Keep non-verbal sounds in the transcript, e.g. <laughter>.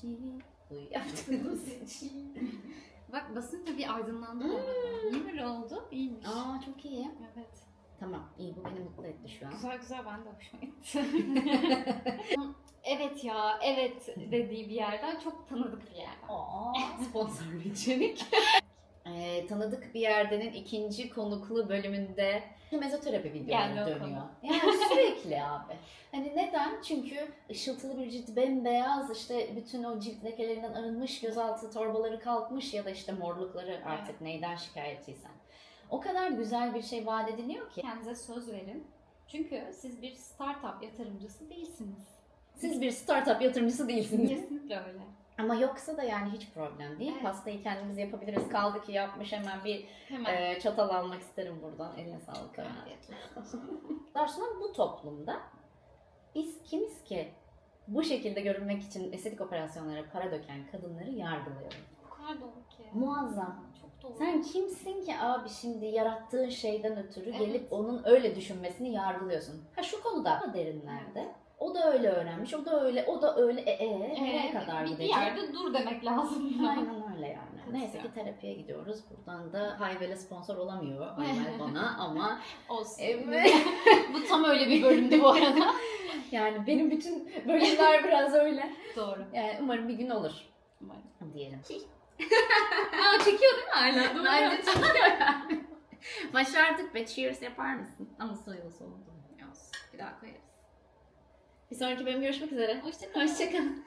Çi. Uy <laughs> yaptım. Bak basınca bir aydınlandı arada. Niye böyle oldu? İyiymiş. Aa çok iyi. Evet. Tamam iyi bu beni mutlu etti şu an. Güzel güzel ben de hoşuma gitti. <laughs> evet ya, evet dediği bir yerden çok tanıdık bir yerden. Aa <laughs> sponsorlu içerik. Ee, tanıdık bir yerdenin ikinci konuklu bölümünde mezoterapi videoları dönüyor. Yani <laughs> sürekli abi. Hani neden? Çünkü ışıltılı bir cilt bembeyaz işte bütün o cilt lekelerinden arınmış, gözaltı torbaları kalkmış ya da işte morlukları artık neyden şikayetçiysen. O kadar güzel bir şey vaat ediliyor ki. Kendinize söz verin. Çünkü siz bir startup yatırımcısı değilsiniz. Siz bir startup yatırımcısı değilsiniz. Kesinlikle öyle. Ama yoksa da yani hiç problem değil. Evet. Pastayı kendimiz yapabiliriz. Kaldı ki yapmış hemen bir Hemen. e, çatal almak isterim buradan. Eline sağlık. Aslında <laughs> bu toplumda biz kimiz ki bu şekilde görünmek için estetik operasyonlara para döken kadınları yargılıyorum. Bu kadar doğru ki. Muazzam. Çok doğru. Sen kimsin ki abi şimdi yarattığın şeyden ötürü Evet. gelip onun öyle düşünmesini yargılıyorsun. Ha şu konuda derinlerde. Öyle öğrenmiş, o da öyle, o da öyle. E, e, nereye kadar bir, bir gidecek? yerde dur demek lazım. Aynen öyle yani. Çok Neyse ki terapiye gidiyoruz. Buradan da Hayvel'e sponsor olamıyor <laughs> Hayvel bana ama Olsun. Evet. <laughs> Bu tam öyle bir bölümdü bu arada. yani benim bütün bölümler biraz öyle. doğru. Yani umarım bir gün olur Umarım. diyelim. <laughs> Aa çekiyor değil mi hala? Bence çekiyor. Başardık be cheers yapar mısın? Ama soyulu soğudu. Bir daha koyarız. Bir sonraki bölüm görüşmek üzere. Hoşçakalın. Hoşçakalın.